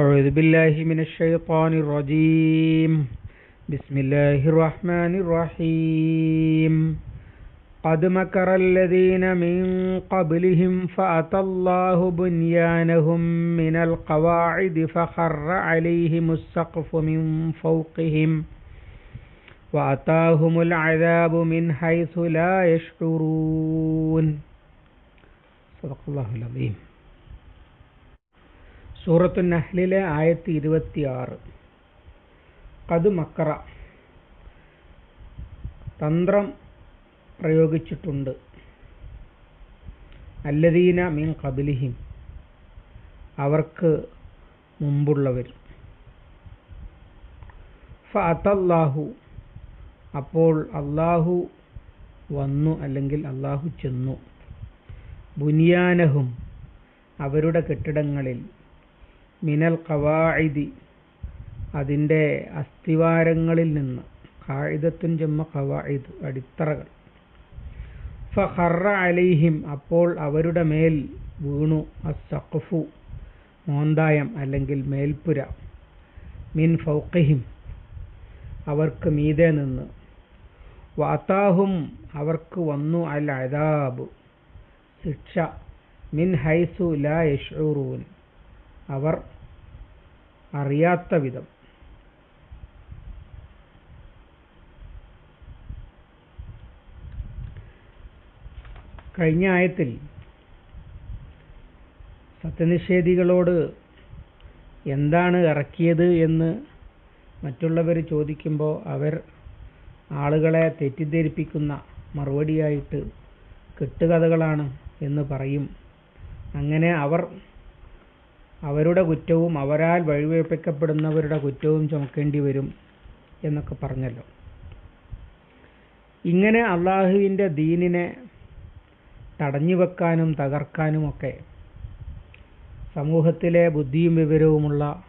أعوذ بالله من الشيطان الرجيم. بسم الله الرحمن الرحيم. قد مكر الذين من قبلهم فأتى الله بنيانهم من القواعد فخر عليهم السقف من فوقهم وأتاهم العذاب من حيث لا يشعرون. صدق الله العظيم. സൂറത്തു നഹ്ലിലെ ആയത്തി ഇരുപത്തിയാറ്. കത് മക്കറ. തന്ത്രം പ്രയോഗിച്ചിട്ടുണ്ട്. അല്ലദീന മീൻ കബിലിഹിം അവർക്ക് മുമ്പുള്ളവർ. ഫഅത്തല്ലാഹു അപ്പോൾ അള്ളാഹു വന്നു അല്ലെങ്കിൽ അള്ളാഹു ചെന്നു. ബുനിയാനഹും അവരുടെ കെട്ടിടങ്ങളിൽ മിനൽ കവാഴിതി അതിന്റെ അസ്ഥിവാരങ്ങളിൽ നിന്ന്. കായിദത്തുൻ ജമ്മ കവായിദ് അടിത്തറകൾ. ഫഹറ അലൈഹിം അപ്പോൾ അവരുടെ മേൽ വീണു അസഖഫു മോന്തായം അല്ലെങ്കിൽ മേൽപ്പുര. മിൻ ഫൗഖിഹിം അവർക്ക് മീതെ നിന്ന്. വാത്താഹും അവർക്ക് വന്നു അൽ അതാബ് ശിക്ഷ. മിൻ ഹൈസു ലാ യഷ്ഊറൂൻ അവർ അറിയാത്ത വിധം. കഴിഞ്ഞ ആയത്തിൽ സത്യനിഷേധികളോട് എന്താണ് ഇറക്കിയത് എന്ന് മറ്റുള്ളവർ ചോദിക്കുമ്പോൾ അവർ ആളുകളെ തെറ്റിദ്ധരിപ്പിക്കുന്ന മറുപടിയായിട്ട് കെട്ടുകഥകളാണ് എന്ന് പറയും. അങ്ങനെ അവർ അവരുടെ കുറ്റവും അവരാൽ വഴിവെപ്പിക്കപ്പെടുന്നവരുടെ കുറ്റവും ചുമക്കേണ്ടി വരും എന്നൊക്കെ പറഞ്ഞല്ലോ. ഇങ്ങനെ അള്ളാഹുവിന്റെ ദീനിനെ തടഞ്ഞു വെക്കാനും തകർക്കാനുമൊക്കെ സമൂഹത്തിലെ ബുദ്ധിയും വിവരവുമുള്ള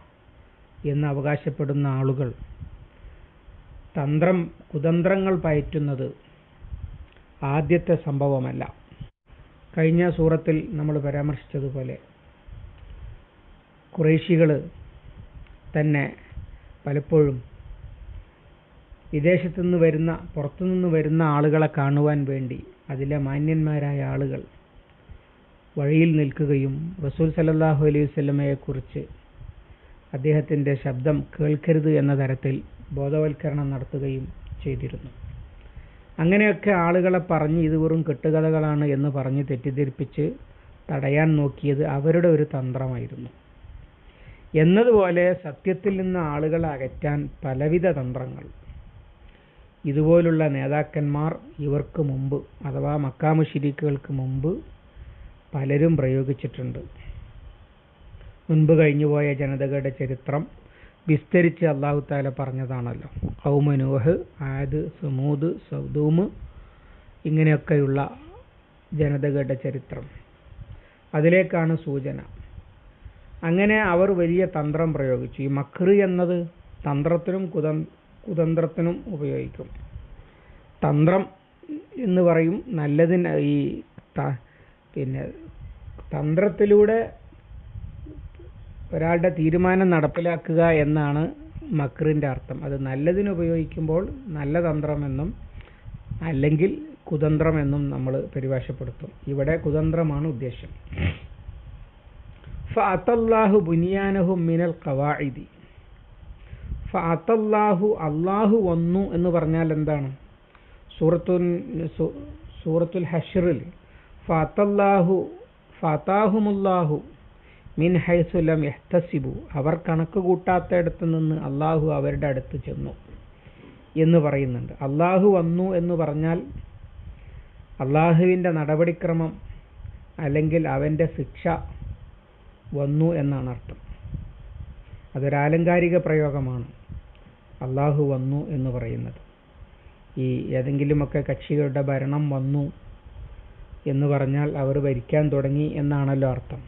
എന്ന് അവകാശപ്പെടുന്ന ആളുകൾ തന്ത്രം കുതന്ത്രങ്ങൾ പയറ്റുന്നത് ആദ്യത്തെ സംഭവമല്ല. കഴിഞ്ഞ സൂറത്തിൽ നമ്മൾ പരാമർശിച്ചതുപോലെ കുറേശികൾ തന്നെ പലപ്പോഴും വിദേശത്തുനിന്ന് വരുന്ന പുറത്തുനിന്ന് വരുന്ന ആളുകളെ കാണുവാൻ വേണ്ടി അതിലെ മാന്യന്മാരായ ആളുകൾ വഴിയിൽ നിൽക്കുകയും റസൂൽ സലല്ലാഹു അലൈഹി വല്ലമയെക്കുറിച്ച് അദ്ദേഹത്തിന്റെ ശബ്ദം കേൾക്കരുത് എന്ന തരത്തിൽ ബോധവൽക്കരണം നടത്തുകയും ചെയ്തിരുന്നു. അങ്ങനെയൊക്കെ ആളുകളെ പറഞ്ഞ് ഇത് വെറും കെട്ടുകഥകളാണ് എന്ന് പറഞ്ഞ് തെറ്റിദ്ധരിപ്പിച്ച് തടയാൻ നോക്കിയത് അവരുടെ ഒരു തന്ത്രമായിരുന്നു. എന്നതുപോലെ സത്യത്തിൽ നിന്ന് ആളുകളെ അകറ്റാൻ പലവിധ തന്ത്രങ്ങൾ. ഇതുപോലുള്ള നേതാക്കന്മാർ ഇവർക്ക് മുമ്പ് അഥവാ മക്കാമുഷിരിക്കുകൾക്ക് മുമ്പ് പലരും പ്രയോഗിച്ചിട്ടുണ്ട്. മുൻപ് കഴിഞ്ഞുപോയ ജനതകളുടെ ചരിത്രം വിസ്തരിച്ച് അള്ളാഹു താല പറഞ്ഞതാണല്ലോ. ഔമനൂഹ് ആദ് സുമൂദ് സൗദൂമ് ഇങ്ങനെയൊക്കെയുള്ള ജനതകളുടെ ചരിത്രം. അതിലേക്കാണ് സൂചന. അങ്ങനെ അവർ വലിയ തന്ത്രം പ്രയോഗിച്ചു. ഈ മക്രി എന്നത് തന്ത്രത്തിനും കുത കുതന്ത്രത്തിനും ഉപയോഗിക്കും. തന്ത്രം എന്ന് പറയും നല്ലതിന് ഈ പിന്നെ തന്ത്രത്തിലൂടെ ഒരാളുടെ തീരുമാനം നടപ്പിലാക്കുക എന്നാണ് മക്രിന്റെ അർത്ഥം. അത് നല്ലതിന് ഉപയോഗിക്കുമ്പോൾ നല്ല തന്ത്രമെന്നും അല്ലെങ്കിൽ കുതന്ത്രമെന്നും നമ്മൾ പരിഭാഷപ്പെടുത്തും. ഇവിടെ കുതന്ത്രമാണ് ഉദ്ദേശം. ഫഅത്തല്ലാഹു ബുനിയാനഹു മിനൽ ഖവാഇദി. ഫഅത്തല്ലാഹു അള്ളാഹു വന്നു എന്ന് പറഞ്ഞാൽ എന്താണ്? സൂറത്തുൽ സൂറത്തുൽ ഹഷറിൽ ഫഅത്തല്ലാഹു ഫഅതാഹുമുല്ലാഹു മിൻ ഹൈസുലം എഹ്തസിബു അവർ കണക്ക് കൂട്ടാത്തയിടത്ത് നിന്ന് അള്ളാഹു അവരുടെ അടുത്ത് ചെന്നു എന്ന് പറയുന്നുണ്ട്. അള്ളാഹു വന്നു എന്ന് പറഞ്ഞാൽ അള്ളാഹുവിന്റെ നടപടിക്രമം അല്ലെങ്കിൽ അവന്റെ ശിക്ഷ വന്നു എന്നാണ് അർത്ഥം. അതൊരാലങ്കാരിക പ്രയോഗമാണ്. അള്ളാഹു വന്നു എന്ന് പറയുന്നത്. ഈ ഏതെങ്കിലുമൊക്കെ കക്ഷികളുടെ ഭരണം വന്നു എന്ന് പറഞ്ഞാൽ അവർ ഭരിക്കാൻ തുടങ്ങി എന്നാണല്ലോ അർത്ഥം.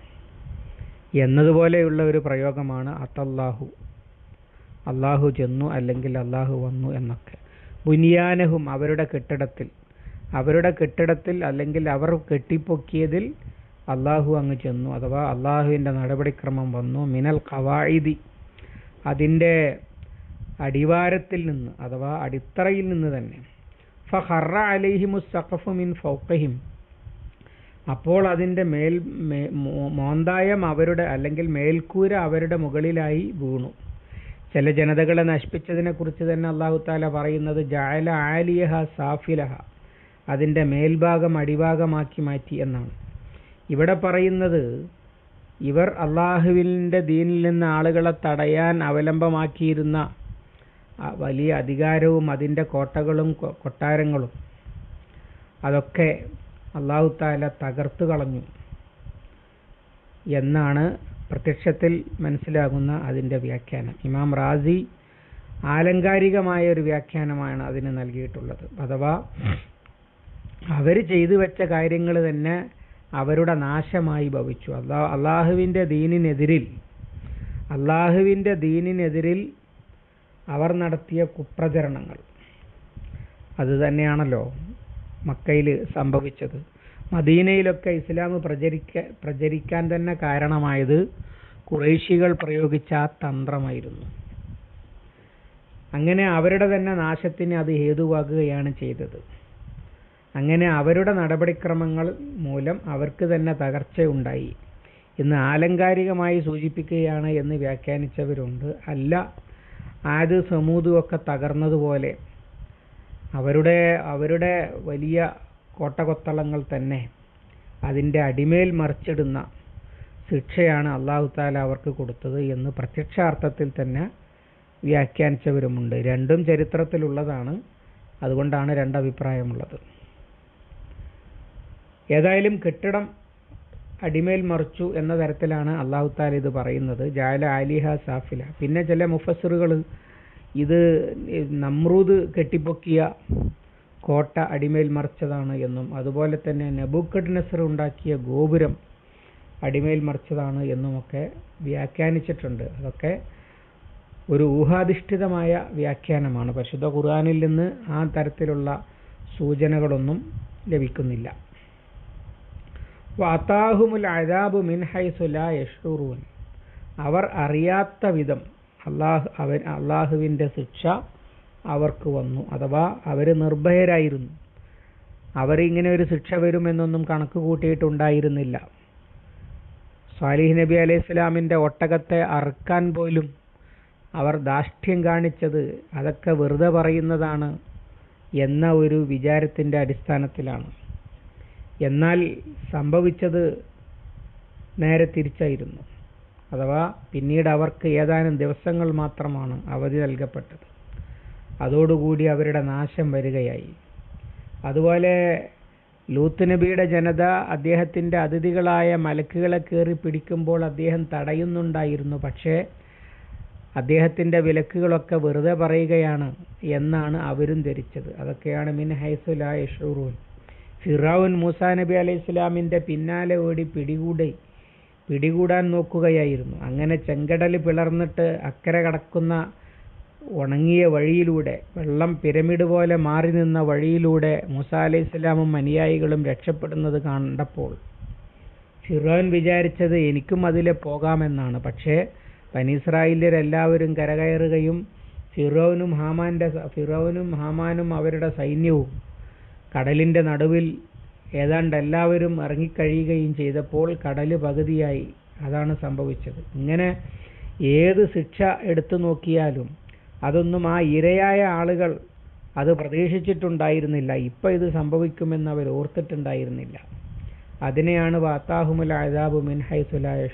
എന്നതുപോലെയുള്ള ഒരു പ്രയോഗമാണ് അത്തല്ലാഹു. അള്ളാഹു ചെന്നു അല്ലെങ്കിൽ അള്ളാഹു വന്നു എന്നൊക്കെ. ബുനിയാനഹും അവരുടെ കെട്ടിടത്തിൽ. അവരുടെ കെട്ടിടത്തിൽ അല്ലെങ്കിൽ അവർ കെട്ടിപ്പൊക്കിയതിൽ അള്ളാഹു അങ്ങ് ചെന്നു. അഥവാ അള്ളാഹുവിന്റെ നടപടിക്രമം വന്നു. മിനൽ ഖവായിദി അതിന്റെ അടിവാരത്തിൽ നിന്ന് അഥവാ അടിത്തറയിൽ നിന്ന് തന്നെ. ഫഹറ അലൈഹിമു സഖഫു മിൻ ഫൗഖഹിം അപ്പോൾ അതിന്റെ മേൽ മോന്തായം അവരുടെ അല്ലെങ്കിൽ മേൽക്കൂര അവരുടെ മുകളിലായി വീണു. ചില ജനതകളെ നശിപ്പിച്ചതിനെക്കുറിച്ച് തന്നെ അള്ളാഹു താല പറയുന്നത് ജാല ആലിയഹ സാഫിലഹ അതിന്റെ മേൽഭാഗം അടിഭാഗമാക്കി മാറ്റി എന്നാണ്. ഇവിടെ പറയുന്നത് ഇവർ അള്ളാഹുവിന്റെ ദീനിൽ നിന്ന് ആളുകളെ തടയാൻ അവലംബമാക്കിയിരുന്ന വലിയ അധികാരവും അതിന്റെ കോട്ടകളും കൊട്ടാരങ്ങളും അതൊക്കെ അള്ളാഹു താല തകർത്തു കളഞ്ഞു എന്നാണ് പ്രത്യക്ഷത്തിൽ മനസ്സിലാകുന്ന അതിന്റെ വ്യാഖ്യാനം. ഇമാം റാസി ആലങ്കാരികമായ ഒരു വ്യാഖ്യാനമാണ് അതിന് നൽകിയിട്ടുള്ളത്. അഥവാ അവർ ചെയ്തു വെച്ച കാര്യങ്ങൾ തന്നെ അവരുടെ നാശമായി ഭവിച്ചു. അള്ളാ അള്ളാഹുവിന്റെ ദീനിനെതിരിൽ അള്ളാഹുവിന്റെ ദീനിനെതിരിൽ അവർ നടത്തിയ കുപ്രചരണങ്ങൾ. അത് തന്നെയാണല്ലോ മക്കയിൽ സംഭവിച്ചത്. മദീനയിലൊക്കെ ഇസ്ലാം പ്രചരിക്ക പ്രചരിക്കാൻ തന്നെ കാരണമായത് കുറേശികൾ പ്രയോഗിച്ച ആ തന്ത്രമായിരുന്നു. അങ്ങനെ അവരുടെ തന്നെ നാശത്തിന് അത് ഹേതുവാകുകയാണ് ചെയ്തത്. അങ്ങനെ അവരുടെ നടപടിക്രമങ്ങൾ മൂലം അവർക്ക് തന്നെ തകർച്ചയുണ്ടായി. ഇന്ന് ആലങ്കാരികമായി സൂചിപ്പിക്കുകയാണ് എന്ന് വ്യാഖ്യാനിച്ചവരുണ്ട്. അല്ല ആത് സമൂതും ഒക്കെ തകർന്നതുപോലെ അവരുടെ അവരുടെ വലിയ കോട്ടകൊത്തളങ്ങൾ തന്നെ അതിന്റെ അടിമേൽ മറിച്ചിടുന്ന ശിക്ഷയാണ് അള്ളാഹു താല അവർക്ക് കൊടുത്തത് എന്ന് പ്രത്യക്ഷാർത്ഥത്തിൽ തന്നെ വ്യാഖ്യാനിച്ചവരുമുണ്ട്. രണ്ടും ചരിത്രത്തിലുള്ളതാണ്. അതുകൊണ്ടാണ് രണ്ടഭിപ്രായമുള്ളത്. ഏതായാലും കെട്ടിടം അടിമേൽ മറിച്ചു എന്ന തരത്തിലാണ് അള്ളാഹു താല ഇത് പറയുന്നത്. ജാല ആലിഹ സാഫില. പിന്നെ ചില മുഫസറുകൾ ഇത് നമ്രൂദ് കെട്ടിപ്പൊക്കിയ കോട്ട അടിമേൽ മറിച്ചതാണ് എന്നും അതുപോലെ തന്നെ നബുക്കഡ് നസർ ഉണ്ടാക്കിയ ഗോപുരം അടിമേൽ മറിച്ചതാണ് എന്നുമൊക്കെ വ്യാഖ്യാനിച്ചിട്ടുണ്ട്. അതൊക്കെ ഒരു ഊഹാധിഷ്ഠിതമായ വ്യാഖ്യാനമാണ്. പരിശുദ്ധ ഖുർആാനിൽ നിന്ന് ആ തരത്തിലുള്ള സൂചനകളൊന്നും ലഭിക്കുന്നില്ല. വാത്താഹുമുൽ അദാബു മിൻ യഷ്റൂൻ അവർ അറിയാത്ത വിധം അള്ളാഹു അവൻ അള്ളാഹുവിന്റെ ശിക്ഷ അവർക്ക് വന്നു അഥവാ അവർ നിർഭയരായിരുന്നു. അവരിങ്ങനെ ഒരു ശിക്ഷ വരുമെന്നൊന്നും കണക്ക് കൂട്ടിയിട്ടുണ്ടായിരുന്നില്ല. സാലിഹ് നബി അലൈഹി ഇസ്ലാമിന്റെ ഒട്ടകത്തെ അറുക്കാൻ പോലും അവർ ദാഷ്ട്യം കാണിച്ചത് അതൊക്കെ വെറുതെ പറയുന്നതാണ് എന്ന ഒരു വിചാരത്തിന്റെ അടിസ്ഥാനത്തിലാണ്. എന്നാൽ സംഭവിച്ചത് നേരെ തിരിച്ചായിരുന്നു. അഥവാ പിന്നീട് അവർക്ക് ഏതാനും ദിവസങ്ങൾ മാത്രമാണ് അവധി നൽകപ്പെട്ടത്. അതോടുകൂടി അവരുടെ നാശം വരികയായി. അതുപോലെ ലൂത്ത് നബിയുടെ ജനത അദ്ദേഹത്തിന്റെ അതിഥികളായ മലക്കുകളെ കയറി പിടിക്കുമ്പോൾ അദ്ദേഹം തടയുന്നുണ്ടായിരുന്നു. പക്ഷേ അദ്ദേഹത്തിന്റെ വിലക്കുകളൊക്കെ വെറുതെ പറയുകയാണ് എന്നാണ് അവരും ധരിച്ചത്. അതൊക്കെയാണ് മിൻ ഹൈസുലാ യഷൂറൂൻ ഫിറാവുൻ മൂസാ നബി അലൈഹി ഇസ്ലാമിന്റെ പിന്നാലെ ഓടി പിടികൂടി പിടികൂടാൻ നോക്കുകയായിരുന്നു. അങ്ങനെ ചെങ്കടൽ പിളർന്നിട്ട് അക്കരെ കടക്കുന്ന ഉണങ്ങിയ വഴിയിലൂടെ വെള്ളം പിരമിഡ് പോലെ മാറി നിന്ന വഴിയിലൂടെ മൂസ അലൈഹി ഇസ്ലാമും അനുയായികളും രക്ഷപ്പെടുന്നത് കണ്ടപ്പോൾ ഫിറോൻ വിചാരിച്ചത് എനിക്കും അതിലെ പോകാമെന്നാണ്. പക്ഷേ ബനീസ്രായേല്യരെല്ലാവരും കരകയറുകയും ഫിറോനും ഹാമാന്റെ ഫിറോനും ഹാമാനും അവരുടെ സൈന്യവും കടലിന്റെ നടുവിൽ ഏതാണ്ട് എല്ലാവരും ഇറങ്ങിക്കഴിയുകയും ചെയ്തപ്പോൾ കടൽ പകുതിയായി. അതാണ് സംഭവിച്ചത്. ഇങ്ങനെ ഏത് ശിക്ഷ എടുത്തു നോക്കിയാലും അതൊന്നും ആ ഇരയായ ആളുകൾ അത് പ്രതീക്ഷിച്ചിട്ടുണ്ടായിരുന്നില്ല. ഇപ്പം ഇത് സംഭവിക്കുമെന്ന് അവർ ഓർത്തിട്ടുണ്ടായിരുന്നില്ല. അതിനെയാണ് വാത്താഹുമുൽ അദാബു മിൻ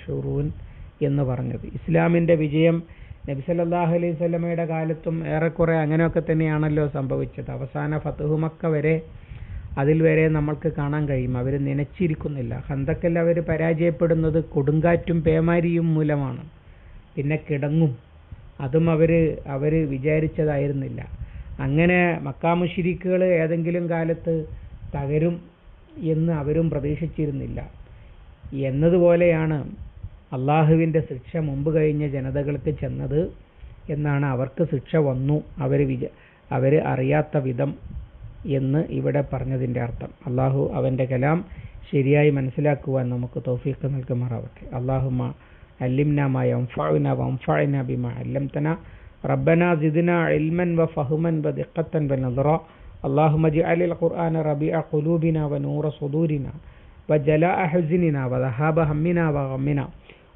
ഷുറൂൻ എന്ന് പറഞ്ഞത്. ഇസ്ലാമിന്റെ വിജയം നബി സല്ലല്ലാഹു അലൈഹി സ്വലമയുടെ കാലത്തും ഏറെക്കുറെ അങ്ങനെയൊക്കെ തന്നെയാണല്ലോ സംഭവിച്ചത്. അവസാന ഫത്തുഹുമക്ക വരെ അതിൽ വരെ നമ്മൾക്ക് കാണാൻ കഴിയും. അവർ നനച്ചിരിക്കുന്നില്ല. ഹന്തക്കൽ അവർ പരാജയപ്പെടുന്നത് കൊടുങ്കാറ്റും പേമാരിയും മൂലമാണ്. പിന്നെ കിടങ്ങും. അതും അവർ അവർ വിചാരിച്ചതായിരുന്നില്ല. അങ്ങനെ മക്കാമുഷിരിക്കുകൾ ഏതെങ്കിലും കാലത്ത് തകരും എന്ന് അവരും പ്രതീക്ഷിച്ചിരുന്നില്ല. എന്നതുപോലെയാണ് അള്ളാഹുവിൻ്റെ ശിക്ഷ മുമ്പ് കഴിഞ്ഞ ജനതകൾക്ക് ചെന്നത് എന്നാണ് അവർക്ക് ശിക്ഷ വന്നു അവർ വിച അവർ അറിയാത്ത വിധം എന്ന് ഇവിടെ പറഞ്ഞതിൻ്റെ അർത്ഥം അള്ളാഹു അവൻ്റെ കലാം ശരിയായി മനസ്സിലാക്കുവാൻ നമുക്ക് തൗഫീഖ് നൽകുമാറാവട്ടെ അള്ളാഹുമ علمنا ما ينفعنا وانفعنا بما علمتنا ربنا زدنا علما وفهما ودقة ونظرا اللهم اجعل القرآن ربيع قلوبنا ونور صدورنا وجلاء حزننا وذهاب همنا وغمنا